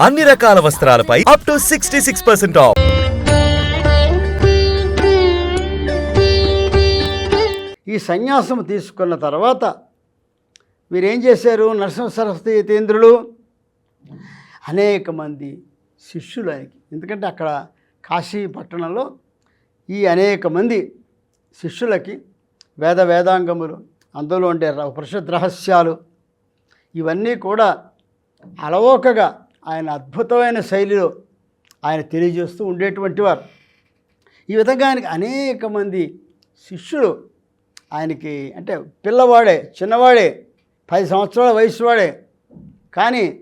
అన్ని రకాల వస్త్రాలపై up to sixty six percent off ఈ సన్యాసం తీసుకున్న తర్వాత వీరేం చేశారు? నరసింహ సరస్వతి యతీంద్రులు అనేక మంది శిష్యులు ఆయనకి ఎందుకంటే అక్కడ కాశీ పట్టణంలో ఈ అనేక మంది శిష్యులకి వేద వేదాంగములు అందులో ఉండే ర- ఉపనిషత్ రహస్యాలు ఇవన్నీ కూడా అలవోకగా ఆయన అద్భుతమైన శైలిలో ఆయన తెలియజేస్తూ ఉండేటువంటి వారు. ఈ విధంగా ఆయనకి అనేక మంది శిష్యులు ఆయనకి అంటే పిల్లవాడే చిన్నవాడే పది సంవత్సరాల వయసు వాడే కానీ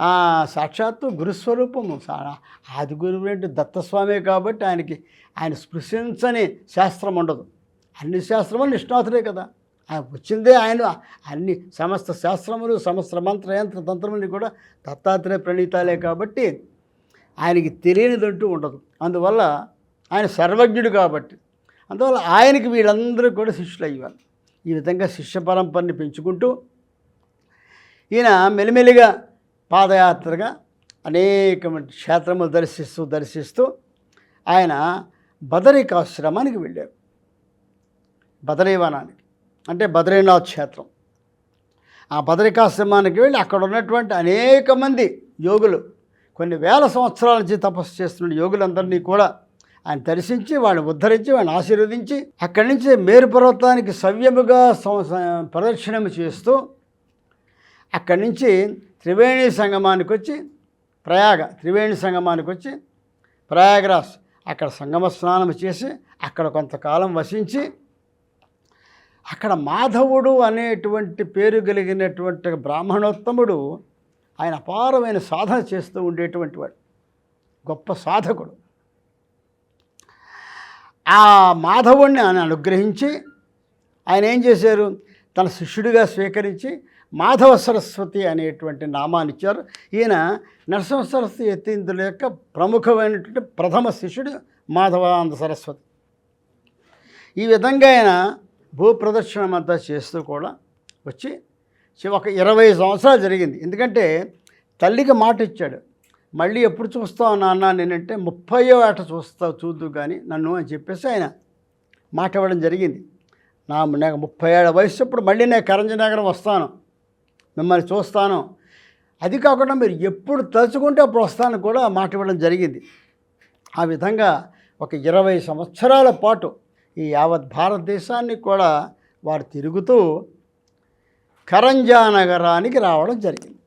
ఆ సాక్షాత్తు గురుస్వరూపము సా- ఆది గురువు అంటే దత్తస్వామే కాబట్టి ఆయనకి ఆయన స్పృశించని శాస్త్రం ఉండదు. అన్ని శాస్త్రములు నిష్ణాతులే కదా. వచ్చిందే ఆయన. అన్ని సమస్త శాస్త్రములు సమస్త మంత్ర యంత్ర తంత్రములు కూడా దత్తాత్రేయ ప్రణీతాలే కాబట్టి ఆయనకి తెలియనిదంటూ ఉండదు. అందువల్ల ఆయన సర్వజ్ఞుడు కాబట్టి అందువల్ల ఆయనకి వీళ్ళందరూ కూడా శిష్యులు అయ్యేవారు ఈ విధంగా శిష్య పరంపరని పెంచుకుంటూ ఈయన మెలిమెలిగా పాదయాత్రగా అనేకమైన క్షేత్రములు దర్శిస్తూ దర్శిస్తూ ఆయన బదరికాశ్రమానికి వెళ్ళారు. బదరీవనానికి. అంటే బద్రీనాథ్ క్షేత్రం. ఆ బద్రికాశ్రమానికి వెళ్ళి అక్కడ ఉన్నటువంటి అనేక మంది యోగులు కొన్ని వేల సంవత్సరాల నుంచి తపస్సు చేస్తున్న యోగులందరినీ కూడా ఆయన దర్శించి వాడిని ఉద్ధరించి వాడిని ఆశీర్వదించి అక్కడి నుంచి మేరు పర్వతానికి సవ్యముగా సం- ప్రదక్షిణము చేస్తూ అక్కడి నుంచి త్రివేణి సంగమానికి వచ్చి ప్రయాగ త్రివేణి సంగమానికి వచ్చి ప్రయాగరాజ్ అక్కడ సంగమ స్నానం చేసి అక్కడ కొంతకాలం వసించి అక్కడ మాధవుడు అనేటువంటి పేరు కలిగినటువంటి బ్రాహ్మణోత్తముడు ఆయన అపారమైన సాధన చేస్తూ ఉండేటువంటి వాడు. గొప్ప సాధకుడు. ఆ మాధవుణ్ణి ఆయన అనుగ్రహించి ఆయన ఏం చేశారు? తన శిష్యుడిగా స్వీకరించి మాధవ సరస్వతి అనేటువంటి నామాన్ని ఇచ్చారు. ఈయన నరసింహ సరస్వతి ఎత్తిందుల యొక్క ప్రముఖమైనటువంటి ప్రథమ శిష్యుడు మాధవానంద సరస్వతి. ఈ విధంగా ఆయన భూప్రదక్షిణం అంతా చేస్తూ కూడా వచ్చి ఒక ఇరవై సంవత్సరాలు జరిగింది. ఎందుకంటే తల్లికి మాట ఇచ్చాడు. మళ్ళీ ఎప్పుడు చూస్తావు నాన్న నేనంటే ముప్పయో ఏట చూస్తావు చూద్దు కానీ నన్ను అని చెప్పేసి ఆయన మాట ఇవ్వడం జరిగింది. నా నాకు ముప్పై ఏళ్ళ వయసు అప్పుడు మళ్ళీ నేను కరంజనగరం వస్తాను. మిమ్మల్ని చూస్తాను. అది కాకుండా మీరు ఎప్పుడు తలుచుకుంటే అప్పుడు వస్తాను కూడా మాట ఇవ్వడం జరిగింది. ఆ విధంగా ఒక ఇరవై సంవత్సరాల పాటు ఈ యావత్ భారతదేశాన్ని కూడా వారు తిరుగుతూ కరంజా నగరానికి రావడం జరిగింది.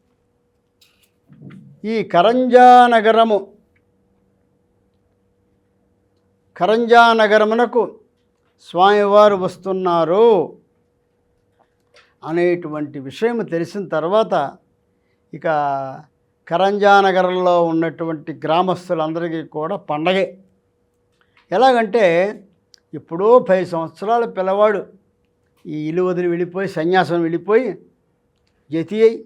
ఈ కరంజా నగరము కరంజా నగరమునకు స్వామివారు వస్తున్నారు అనేటువంటి విషయం తెలిసిన తర్వాత ఇక కరంజా నగరంలో ఉన్నటువంటి గ్రామస్తులందరికీ కూడా పండగే. ఎలాగంటే ఎప్పుడో పది సంవత్సరాల పిల్లవాడు ఈ ఇల్లు వదిలి వెళ్ళిపోయి సన్యాసం వెళ్ళిపోయి జతి అయి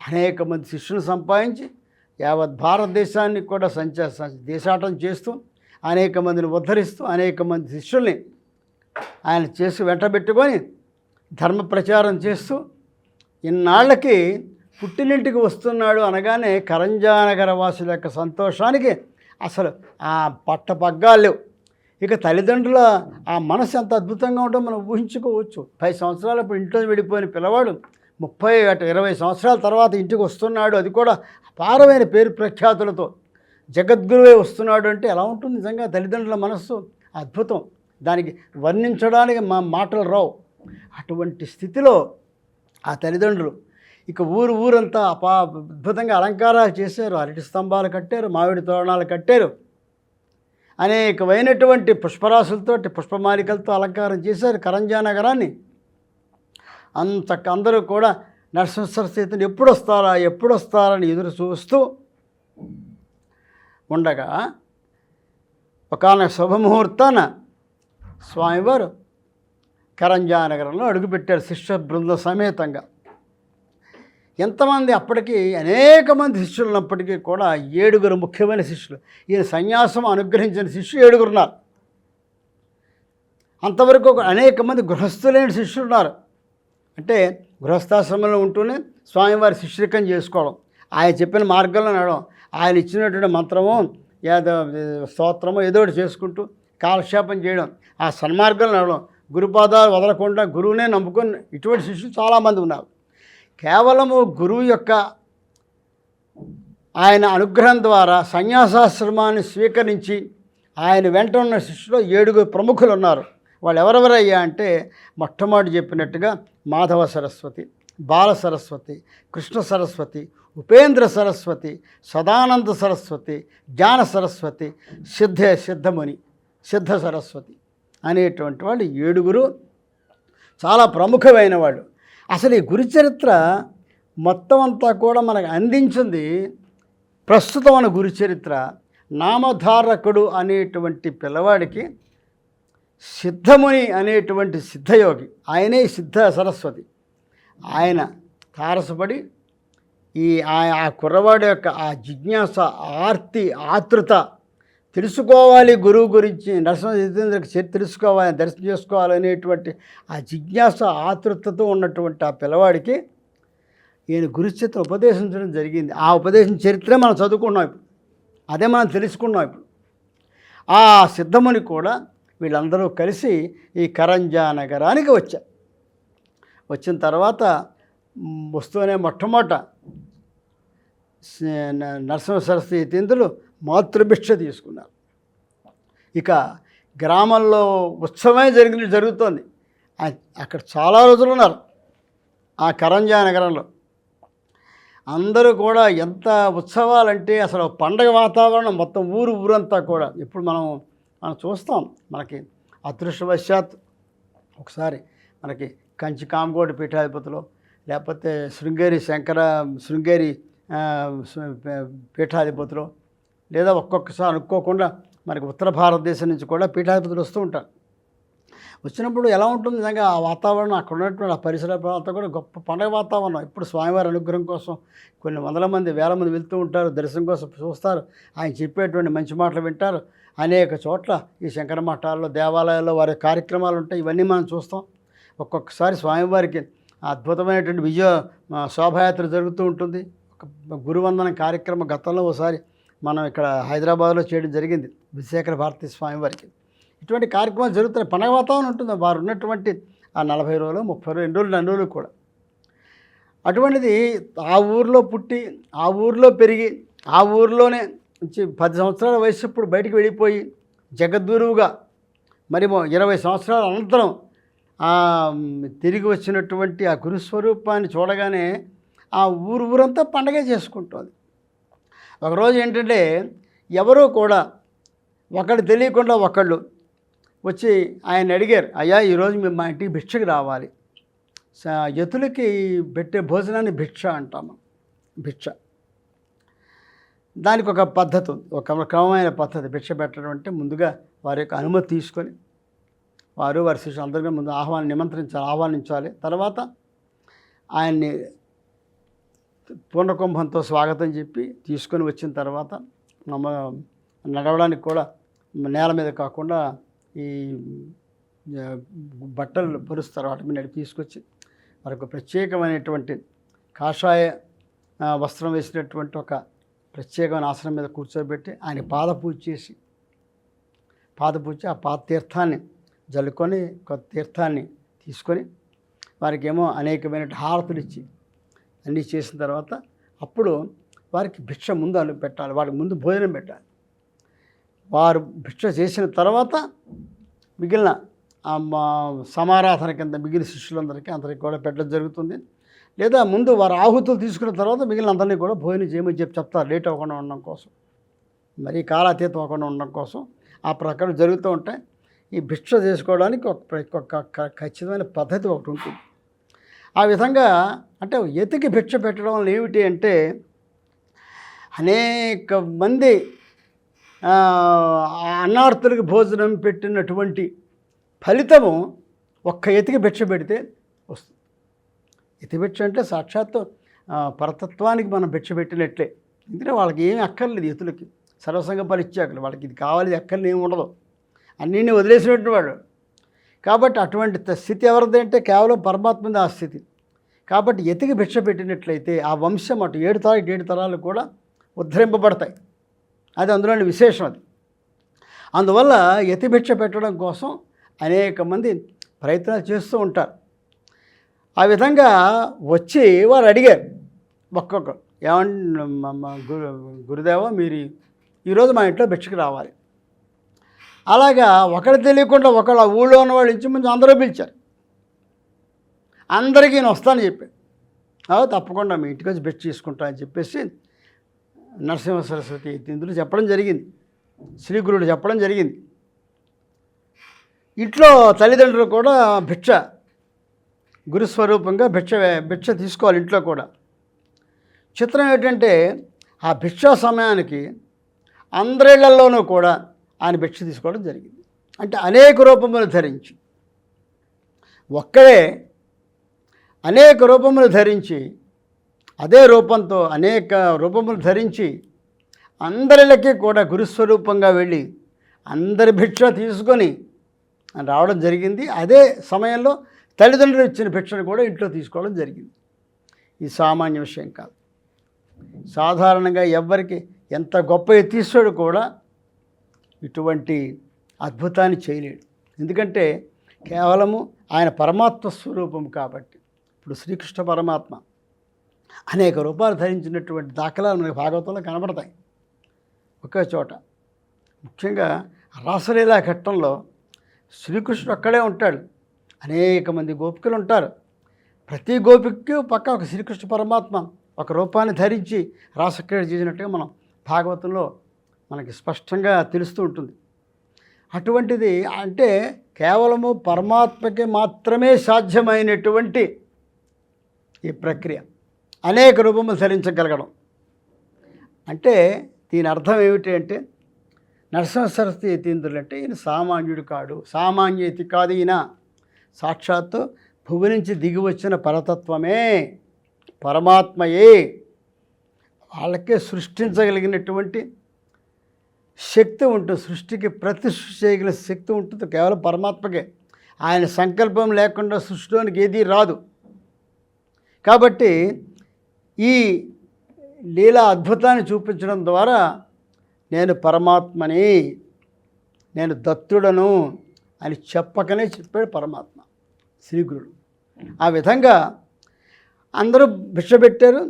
అనేక మంది శిష్యులు సంపాదించి యావత్ భారతదేశాన్ని కూడా సంచా దేశాటం చేస్తూ అనేక మందిని ఉద్ధరిస్తూ అనేక మంది శిష్యుల్ని ఆయన చేసి వెంటబెట్టుకొని ధర్మ ప్రచారం చేస్తూ ఇన్నాళ్ళకి పుట్టినింటికి వస్తున్నాడు అనగానే కరంజానగర వాసుల యొక్క సంతోషానికి అసలు ఆ పట్టపగ్గాలు లేవు. ఇక తల్లిదండ్రుల ఆ మనసు ఎంత అద్భుతంగా ఉంటుందో మనం ఊహించుకోవచ్చు. పది సంవత్సరాలు ఇప్పుడు ఇంట్లో వెళ్ళిపోయిన పిల్లవాడు ముప్పై అటు ఇరవై సంవత్సరాల తర్వాత ఇంటికి వస్తున్నాడు. అది కూడా అపారమైన పేరు ప్రఖ్యాతులతో. జగద్గురువే వస్తున్నాడు అంటే ఎలా ఉంటుంది? నిజంగా తల్లిదండ్రుల మనస్సు అద్భుతం. దానికి వర్ణించడానికి మా మాటలు రావు. అటువంటి స్థితిలో ఆ తల్లిదండ్రులు ఇక ఊరు ఊరంతా అపా అద్భుతంగా అలంకారాలు చేశారు. అరటి స్తంభాలు కట్టారు మామిడి తోరణాలు కట్టారు. అనేకమైనటువంటి పుష్పరాశులతోటి పుష్పమాలికలతో అలంకారం చేశారు కరంజా నగరాన్ని. అంత అందరూ కూడా నరసింహ సరస్వతిని ఎప్పుడు వస్తారా ఎప్పుడు వస్తారని ఎదురు చూస్తూ ఉండగా ఒకనొక శుభముహూర్తాన స్వామివారు కరంజా నగరంలో అడుగుపెట్టారు శిష్య బృంద సమేతంగా. ఎంతమంది అప్పటికి అనేక మంది శిష్యులు ఉన్నప్పటికీ కూడా ఏడుగురు ముఖ్యమైన శిష్యులు. ఈయన సన్యాసం అనుగ్రహించిన శిష్యులు ఏడుగురు ఉన్నారు అంతవరకు ఒక అనేక మంది గృహస్థులైన శిష్యులు ఉన్నారు. అంటే గృహస్థాశ్రమంలో ఉంటూనే స్వామివారి శిష్యరికం చేసుకోవడం ఆయన చెప్పిన మార్గంలో నడవడం ఆయన ఇచ్చినటువంటి మంత్రము ఏదో స్తోత్రము ఏదో ఒకటి చేసుకుంటూ కాలక్షేపం చేయడం ఆ సన్మార్గంలో నడవడం గురుపాదాలు వదలకుండా గురువునే నమ్ముకొని ఇటువంటి శిష్యులు చాలామంది ఉన్నారు. కేవలము గురువు యొక్క ఆయన అనుగ్రహం ద్వారా సన్యాసాశ్రమాన్ని స్వీకరించి ఆయన వెంట ఉన్న శిష్యులు ఏడుగురు ప్రముఖులు ఉన్నారు. వాళ్ళు ఎవరెవరయ్యా అంటే మొట్టమొదటి చెప్పినట్టుగా మాధవ సరస్వతి బాల సరస్వతి కృష్ణ సరస్వతి ఉపేంద్ర సరస్వతి సదానంద సరస్వతి జ్ఞాన సరస్వతి సిద్ధ సిద్ధముని సిద్ధ సరస్వతి అనేటువంటి వాళ్ళు ఏడుగురు చాలా ప్రముఖమైన వాళ్ళు. అసలు ఈ గురుచరిత్ర మొత్తం అంతా కూడా మనకు అందించింది ప్రస్తుతం మన గురుచరిత్ర నామధారకుడు అనేటువంటి పిల్లవాడికి సిద్ధముని అనేటువంటి సిద్ధయోగి ఆయనే సిద్ధ సరస్వతి. ఆయన తారసపడి ఈ ఆ కుర్రవాడి యొక్క ఆ జిజ్ఞాస ఆర్తి ఆతృత తెలుసుకోవాలి గురువు గురించి నరసింహ జితేంద్రకి తెలుసుకోవాలి దర్శనం చేసుకోవాలి అనేటువంటి ఆ జిజ్ఞాస ఆతృతతో ఉన్నటువంటి ఆ పిల్లవాడికి ఈయన గురుచేత ఉపదేశించడం జరిగింది. ఆ ఉపదేశం చరిత్ర మనం చదువుకున్నాం ఇప్పుడు. అదే మనం తెలుసుకున్నాం ఇప్పుడు. ఆ సిద్ధముని కూడా వీళ్ళందరూ కలిసి ఈ కరంజా నగరానికి వచ్చారు. వచ్చిన తర్వాత వస్తూనే మొట్టమొదట నరసింహ సరస్వతి యతీంద్రులు మాతృభిక్ష తీసుకున్నారు. ఇక గ్రామంలో ఉత్సవమే జరిగి జరుగుతోంది. అక్కడ చాలా రోజులు ఉన్నారు ఆ కరంజా నగరంలో. అందరూ కూడా ఎంత ఉత్సవాలంటే అసలు పండగ వాతావరణం మొత్తం ఊరు ఊరంతా కూడా. ఇప్పుడు మనం మనం చూస్తాం మనకి అదృష్టవశాత్ ఒకసారి మనకి కంచి కామకోటి పీఠాధిపతిలో లేకపోతే శృంగేరి శంకర శృంగేరి పీఠాధిపతిలో లేదా ఒక్కొక్కసారి అనుకోకుండా మనకి ఉత్తర భారతదేశం నుంచి కూడా పీఠాధిపతులు వస్తూ ఉంటారు. వచ్చినప్పుడు ఎలా ఉంటుంది? నిజంగా ఆ వాతావరణం అక్కడ ఉన్నటువంటి ఆ పరిసర ప్రాంతం కూడా గొప్ప పండగ వాతావరణం. ఇప్పుడు స్వామివారి అనుగ్రహం కోసం కొన్ని వందల మంది వేల మంది వెళ్తూ ఉంటారు దర్శనం కోసం చూస్తారు. ఆయన చెప్పేటువంటి మంచి మాటలు వింటారు. అనేక చోట్ల ఈ శంకర మఠాల్లో దేవాలయాల్లో వారి కార్యక్రమాలు ఉంటాయి. ఇవన్నీ మనం చూస్తాం. ఒక్కొక్కసారి స్వామివారికి అద్భుతమైనటువంటి విజయ శోభాయాత్ర జరుగుతూ ఉంటుంది. ఒక గురువందన కార్యక్రమం గతంలో ఒకసారి మనం ఇక్కడ హైదరాబాద్లో చేయడం జరిగింది విశేఖర భారతీ స్వామివారికి ఇటువంటి కార్యక్రమాలు జరుగుతున్నాయి పండగ వాతావరణం ఉంటుంది. వారు ఉన్నటువంటి ఆ నలభై రోజులు ముప్పై రోజులు రెండు రోజులు రెండు రోజులు కూడా. అటువంటిది ఆ ఊర్లో పుట్టి ఆ ఊర్లో పెరిగి ఆ ఊర్లోనే పది సంవత్సరాల వయసు ఇప్పుడు బయటికి వెళ్ళిపోయి జగద్గురువుగా మరి ఇరవై సంవత్సరాల అనంతరం తిరిగి వచ్చినటువంటి ఆ గురుస్వరూపాన్ని చూడగానే ఆ ఊరు ఊరంతా పండగే చేసుకుంటుంది. ఒకరోజు ఏంటంటే ఎవరూ కూడా ఒకళ్ళు తెలియకుండా ఒకళ్ళు వచ్చి ఆయన అడిగారు అయ్యా ఈరోజు మేము మా ఇంటికి భిక్షకు రావాలి. స- యతులకి పెట్టే భోజనాన్ని భిక్ష అంటాము. భిక్ష. దానికి ఒక పద్ధతి ఉంది ఒక క్రమమైన పద్ధతి. భిక్ష పెట్టడం అంటే ముందుగా వారి యొక్క అనుమతి తీసుకొని వారు వారి శిష్యులు అందరికీ ముందు ఆహ్వానం నిమంత్రించాలి ఆహ్వానించాలి. తర్వాత ఆయన్ని పూర్ణకుంభంతో స్వాగతం చెప్పి తీసుకొని వచ్చిన తర్వాత నమ్మ నడవడానికి కూడా నేల మీద కాకుండా ఈ బట్టలు పరుస్తారు వాటి మీద తీసుకొచ్చి వారికి ప్రత్యేకమైనటువంటి కాషాయ వస్త్రం వేసినటువంటి ఒక ప్రత్యేకమైన ఆసనం మీద కూర్చోబెట్టి ఆయన పాద పూజ చేసి పాద పూజ ఆ పాద తీర్థాన్ని జల్లుకొని కొత్త తీర్థాన్ని తీసుకొని వారికి ఏమో అనేకమైన హారతులు ఇచ్చి అన్నీ చేసిన తర్వాత అప్పుడు వారికి భిక్ష ముందు అను పెట్టాలి వారికి ముందు భోజనం పెట్టాలి. వారు భిక్ష చేసిన తర్వాత మిగిలిన మా సమారాధన కింద మిగిలిన శిష్యులందరికీ అందరికీ కూడా పెట్టడం జరుగుతుంది. లేదా ముందు వారు ఆహుతులు తీసుకున్న తర్వాత మిగిలిన అందరినీ కూడా భోజనం చేయమని చెప్పి చెప్తారు లేట్ అవ్వకుండా ఉండడం కోసం. మరి కాలాతీతం అవ్వకుండా ఉండడం కోసం. ఆ ప్రకారం జరుగుతూ ఉంటాయి. ఈ భిక్ష చేసుకోవడానికి ఒక ఖచ్చితమైన పద్ధతి ఒకటి ఉంటుంది. ఆ విధంగా అంటే ఎతికి భిక్ష పెట్టడం వల్ల ఏమిటి అంటే అనేక మంది అన్నార్థులకు భోజనం పెట్టినటువంటి ఫలితము ఒక్క ఎతికి భిక్ష పెడితే వస్తుంది. ఎతి భిక్ష అంటే సాక్షాత్తు పరతత్వానికి మనం భిక్ష పెట్టినట్లే. ఎందుకంటే వాళ్ళకి ఏమి అక్కర్లేదు ఎతులకి. సర్వసంగ పరిత్యాగులు వాళ్ళకి ఇది కావాలి ఇది అక్కర్లేదు ఏమి ఉండదు. అన్నింటినీ వదిలేసినట్టు వాడు. కాబట్టి అటువంటి స్థితి ఎవరిది అంటే కేవలం పరమాత్మది ఆ స్థితి. కాబట్టి ఎతికి భిక్ష పెట్టినట్లయితే ఆ వంశం అటు ఏడు తరాలు ఏడు తరాలు కూడా ఉద్ధరింపబడతాయి. అది అందులోని విశేషం అది. అందువల్ల యతి భిక్ష పెట్టడం కోసం అనేక మంది ప్రయత్నాలు చేస్తూ ఉంటారు. ఆ విధంగా వచ్చి వారు అడిగారు ఒక్కొక్కరు ఏమంటే గురు గురుదేవ మీరు ఈరోజు మా ఇంట్లో భిక్షకు రావాలి. అలాగా ఒకరు తెలియకుండా ఒకళ్ళు ఆ ఊళ్ళో ఉన్న వాళ్ళు ఇంచుమించు అందరూ పిలిచారు. అందరికీ నేను వస్తానని చెప్పాడు. తప్పకుండా మీ ఇంటికి వచ్చి భిక్ష తీసుకుంటా అని చెప్పేసి నరసింహ సరస్వతి ఇందులో చెప్పడం జరిగింది. శ్రీ గురుడు చెప్పడం జరిగింది. ఇంట్లో తల్లిదండ్రులు కూడా భిక్ష గురుస్వరూపంగా భిక్ష భిక్ష తీసుకోవాలి ఇంట్లో కూడా. చిత్రం ఏంటంటే ఆ భిక్షా సమయానికి అందరిళ్ళలోనూ కూడా ఆయన భిక్ష తీసుకోవడం జరిగింది. అంటే అనేక రూపములు ధరించి ఒక్కడే అనేక రూపములు ధరించి అదే రూపంతో అనేక రూపములు ధరించి అందరిలకి కూడా గురుస్వరూపంగా వెళ్ళి అందరి భిక్ష తీసుకొని రావడం జరిగింది. అదే సమయంలో తల్లిదండ్రులు ఇచ్చిన భిక్షను కూడా ఇంట్లో తీసుకోవడం జరిగింది. ఇది సామాన్య విషయం కాదు. సాధారణంగా ఎవ్వరికి ఎంత గొప్ప ఎత్తిస్తాడు కూడా ఇటువంటి అద్భుతాన్ని చేయలేడు. ఎందుకంటే కేవలము ఆయన పరమాత్మ స్వరూపం కాబట్టి ఇప్పుడు శ్రీకృష్ణ పరమాత్మ అనేక రూపాలు ధరించినటువంటి దాఖలాలు మనకి భాగవతంలో కనబడతాయి. ఒకే చోట. ముఖ్యంగా రాసలీలా ఘట్టంలో శ్రీకృష్ణుడు అక్కడే ఉంటాడు. అనేక మంది గోపికలు ఉంటారు. ప్రతి గోపికకి పక్క ఒక శ్రీకృష్ణ పరమాత్మ ఒక రూపాన్ని ధరించి రాసక్రీడ చేసినట్టుగా మనం భాగవతంలో మనకి స్పష్టంగా తెలుస్తూ ఉంటుంది. అటువంటిది అంటే కేవలము పరమాత్మకి మాత్రమే సాధ్యమైనటువంటి ఈ ప్రక్రియ. అనేక రూపములు ధరించగలగడం అంటే దీని అర్థం ఏమిటి అంటే నరసింహ సరస్వతి యతీంద్రులు అంటే ఈయన సామాన్యుడు కాడు. సామాన్య యతి కాదు ఈయన. సాక్షాత్తు భువి నుంచి దిగి వచ్చిన పరతత్వమే. పరమాత్మయే. వాళ్ళకే సృష్టించగలిగినటువంటి శక్తి ఉంటుంది సృష్టికి ప్రతి సృష్టి చేయగల శక్తి ఉంటుంది కేవలం పరమాత్మకే. ఆయన సంకల్పం లేకుండా సృష్టిలోనికి ఏదీ రాదు. కాబట్టి ఈ లీలా అద్భుతాన్ని చూపించడం ద్వారా నేను పరమాత్మని నేను దత్తుడను అని చెప్పకనే చెప్పాడు పరమాత్మ శ్రీగురుడు ఆ విధంగా అందరూ భిక్ష పెట్టారు.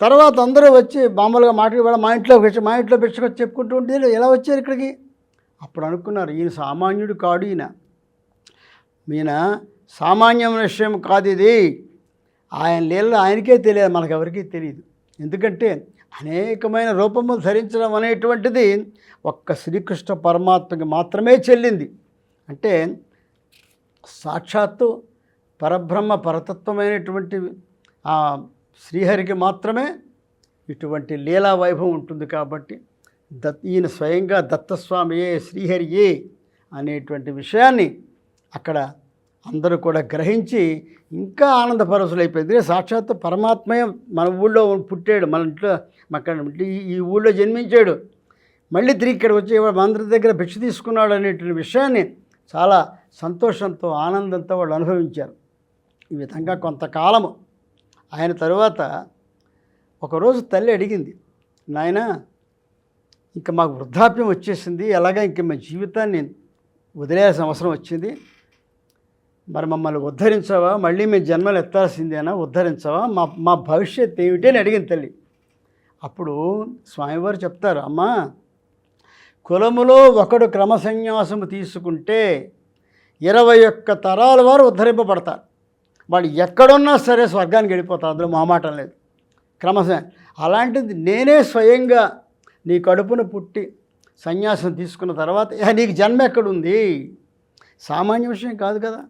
తర్వాత అందరూ వచ్చి మామూలుగా మాట్లాడి మా ఇంట్లో భిక్ష మా ఇంట్లో భిక్షకు చెప్పుకుంటూ ఉంటే ఎలా వచ్చారు ఇక్కడికి? అప్పుడు అనుకున్నారు ఈయన సామాన్యుడు కాడు ఈయన. ఈయన సామాన్యమైన విషయం కాదు ఇది. ఆయన లీలలో ఆయనకే తెలియదు మనకెవరికీ తెలియదు. ఎందుకంటే అనేకమైన రూపములు ధరించడం అనేటువంటిది ఒక్క శ్రీకృష్ణ పరమాత్మకి మాత్రమే చెల్లింది. అంటే సాక్షాత్తు పరబ్రహ్మ పరతత్వమైనటువంటి శ్రీహరికి మాత్రమే ఇటువంటి లీలా వైభవం ఉంటుంది కాబట్టి దత్ ఈయన స్వయంగా దత్తస్వామియే శ్రీహరియే అనేటువంటి విషయాన్ని అక్కడ అందరూ కూడా గ్రహించి ఇంకా ఆనందపరచులైపోయింది సాక్షాత్తు పరమాత్మయే మన ఊళ్ళో పుట్టాడు. మన ఇంట్లో అక్కడ ఈ- ఊళ్ళో జన్మించాడు. మళ్ళీ తిరిగి ఇక్కడ వచ్చి అందరి దగ్గర భిక్ష తీసుకున్నాడు అనేటువంటి విషయాన్ని చాలా సంతోషంతో ఆనందంతో వాళ్ళు అనుభవించారు. ఈ విధంగా కొంతకాలము ఆయన తరువాత ఒకరోజు తల్లి అడిగింది నాయన ఇంకా మాకు వృద్ధాప్యం వచ్చేసింది ఎలాగా ఇంక మా జీవితాన్ని వదిలేయాల్సిన అవసరం వచ్చింది. మరి మమ్మల్ని ఉద్ధరించవా? మళ్ళీ మీ జన్మలు ఎత్తాల్సిందేనా ఉద్ధరించవా? మా మా భవిష్యత్ ఏమిటి? అని అడిగింది తల్లి. అప్పుడు స్వామివారు చెప్తారు అమ్మా కులములో ఒకడు క్రమసన్యాసము తీసుకుంటే ఇరవై ఒక్క తరాల వారు ఉద్ధరింపబడతారు. వాళ్ళు ఎక్కడున్నా సరే స్వర్గానికి వెళ్ళిపోతారు అందులో మామాటం లేదు. క్రమశ అలాంటిది నేనే స్వయంగా నీ కడుపున పుట్టి సన్యాసం తీసుకున్న తర్వాత "ఇహ, నీకు జన్మ ఎక్కడుంది? సామాన్య విషయం కాదు కదా.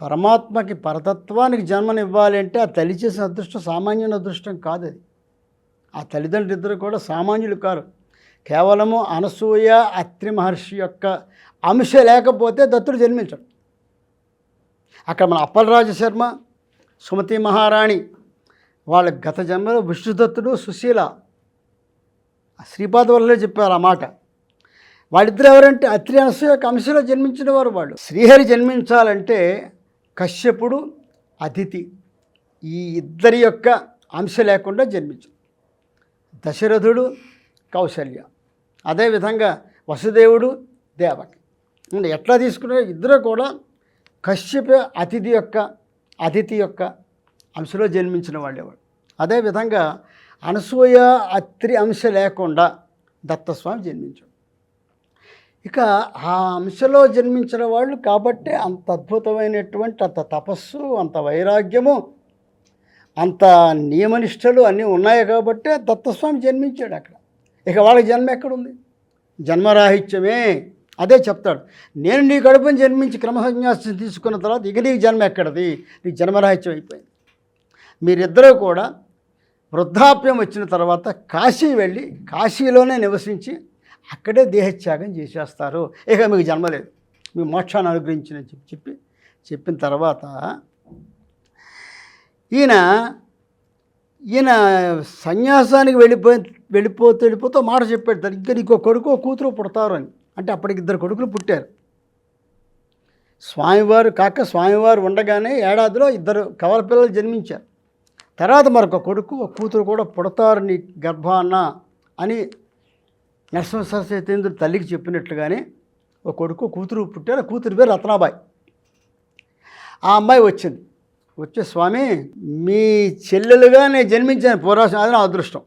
పరమాత్మకి పరతత్వానికి జన్మనివ్వాలి అంటే ఆ తల్లి చేసిన అదృష్టం సామాన్యుని అదృష్టం కాదు అది. ఆ తల్లిదండ్రులు ఇద్దరు కూడా సామాన్యులు కారు. కేవలము అనసూయ అత్రి మహర్షి యొక్క అంశ లేకపోతే దత్తుడు జన్మించడు. అక్కడ మన అప్పలరాజు శర్మ సుమతి మహారాణి వాళ్ళ గత జన్మలో విష్ణుదత్తుడు సుశీల. శ్రీపాద వల్లే చెప్పారు ఆ మాట. వాళ్ళిద్దరు ఎవరంటే అత్రి అనసూయ యొక్క జన్మించిన వారు వాళ్ళు. శ్రీహరి జన్మించాలంటే కశ్యపుడు అతిథి ఈ ఇద్దరి యొక్క అంశ లేకుండా జన్మించు. దశరథుడు కౌశల్య. అదేవిధంగా వసుదేవుడు దేవకి. ఎట్లా తీసుకున్నారో ఇద్దరు కూడా కశ్యప అతిథి యొక్క అతిథి యొక్క అంశలో జన్మించిన వాళ్ళేవాడు అదేవిధంగా అనసూయ అత్రి అంశ లేకుండా దత్తస్వామి జన్మించాడు. ఇక ఆ అంశలో జన్మించిన వాళ్ళు కాబట్టి అంత అద్భుతమైనటువంటి అంత తపస్సు అంత వైరాగ్యము అంత నియమనిష్టలు అన్నీ ఉన్నాయి కాబట్టే దత్తస్వామి జన్మించాడు అక్కడ. ఇక వాళ్ళ జన్మ ఎక్కడుంది? జన్మరాహిత్యమే. అదే చెప్తాడు. నేను నీ కడుపుని జన్మించి క్రమసన్యాసం తీసుకున్న తర్వాత ఇక నీకు జన్మ ఎక్కడది? నీకు జన్మరాహిత్యం అయిపోయింది. మీరిద్దరూ కూడా వృద్ధాప్యం వచ్చిన తర్వాత కాశీ వెళ్ళి కాశీలోనే నివసించి అక్కడే దేహత్యాగం చేసేస్తారు. ఇక మీకు జన్మ లేదు. మీ మోక్షాన్ని అనుగ్రహించిన చెప్పి చెప్పి చెప్పిన తర్వాత ఈయన ఈయన సన్యాసానికి వెళ్ళిపోయి వెళ్ళిపోతూ వెళ్ళిపోతూ మాట చెప్పాడు. తను ఇంకా నీకు కొడుకు కూతురు పుడతారు అని. అంటే అప్పటికి ఇద్దరు కొడుకులు పుట్టారు. స్వామివారు కాక స్వామివారు ఉండగానే ఏడాదిలో ఇద్దరు కవల పిల్లలు జన్మించారు. తర్వాత మరొక కొడుకు ఒక కూతురు కూడా పుడతారు నీ గర్భాన్న అని నరసింహ సరస్వతేంద్రుడు తల్లికి చెప్పినట్లుగానే ఒక కొడుకు కూతురు పుట్టారు. ఆ కూతురు పేరు రత్నాబాయి. ఆ అమ్మాయి వచ్చింది. వచ్చే స్వామి మీ చెల్లెలుగా నేను జన్మించాను. పూర్వాసం అది నా అదృష్టం.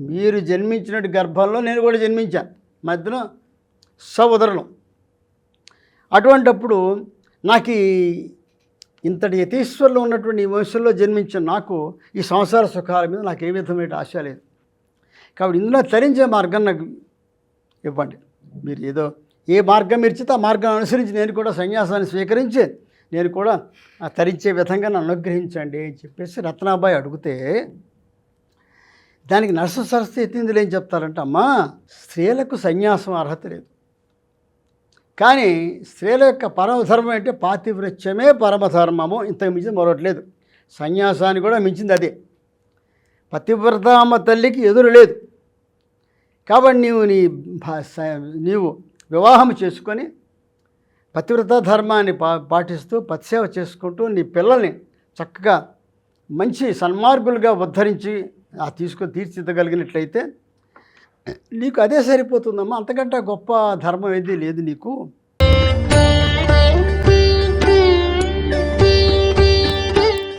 మీరు జన్మించినట్టు గర్భంలో నేను కూడా జన్మించాను. మధ్యలో సోదరులం అటువంటప్పుడు నాకు ఈ ఇంతటి యతీశ్వరులో ఉన్నటువంటి ఈ వంశంలో జన్మించిన నాకు ఈ సంసార సుఖాల మీద నాకు ఏ విధమైన ఆశ లేదు. కాబట్టి ఇందులో తరించే మార్గం నాకు ఇవ్వండి. మీరు ఏదో ఏ మార్గం ఇచ్చితే ఆ మార్గం అనుసరించి నేను కూడా సన్యాసాన్ని స్వీకరించి నేను కూడా తరించే విధంగా నన్ను అనుగ్రహించండి అని చెప్పేసి రత్నాబాయి అడిగితే దానికి నరస సరస్వతి ఎత్తిందులు ఏం చెప్తారంటే అమ్మా స్త్రీలకు సన్యాసం అర్హత లేదు. కానీ స్త్రీల యొక్క పరమధర్మం అంటే పాతివృత్యమే పరమధర్మము. ఇంతకు మించి మరొకట్లేదు సన్యాసాన్ని కూడా మించింది అదే. పతివ్రత అమ్మ తల్లికి ఎదురు లేదు. కాబట్టి నీవు నీ నీవు వివాహం చేసుకొని పతివ్రత ధర్మాన్ని పా పాటిస్తూ పతిసేవ చేసుకుంటూ నీ పిల్లల్ని చక్కగా మంచి సన్మార్గులుగా ఉద్ధరించి ఆ తీసుకొని తీర్చిదిద్దగలిగినట్లయితే నీకు అదే సరిపోతుందమ్మా. అంతకంటే గొప్ప ధర్మం ఏది లేదు నీకు.